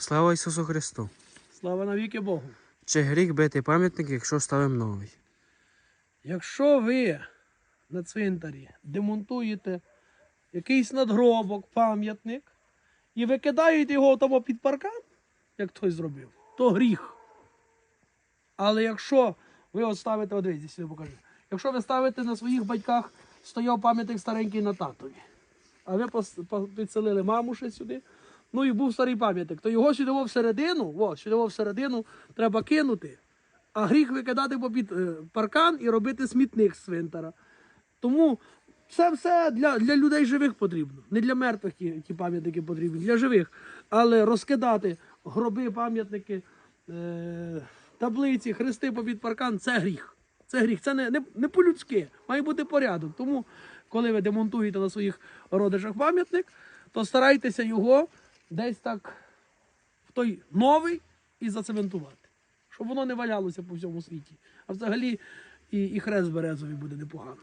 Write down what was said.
Слава Ісусу Христу! Слава навіки Богу. Чи гріх бити пам'ятник, якщо ставимо новий? Якщо ви на цвинтарі демонтуєте якийсь надгробок, пам'ятник, і викидаєте його тому під паркан, як хтось зробив, то гріх. Але якщо ви от ставите, от дивіться, сюди покажу. Якщо ви ставите на своїх батьках, стояв пам'ятник старенький на татові, а ви підселили маму ще сюди, ну і був старий пам'ятник, то його сюди всередину, о, сюди всередину треба кинути, а гріх викидати попід е, паркан і робити смітник з цвинтара. Тому це все для, для людей живих потрібно. Не для мертвих ті, ті пам'ятники потрібні, для живих. Але розкидати гроби, пам'ятники, е, таблиці, хрести попід паркан це гріх. Це гріх. Це не, не, не по-людськи. Має бути порядок. Тому, коли ви демонтуєте на своїх родичах пам'ятник, то старайтеся його десь так в той новий і зацементувати. Щоб воно не валялося по всьому світі. А взагалі і, і хрест березовий буде непогано.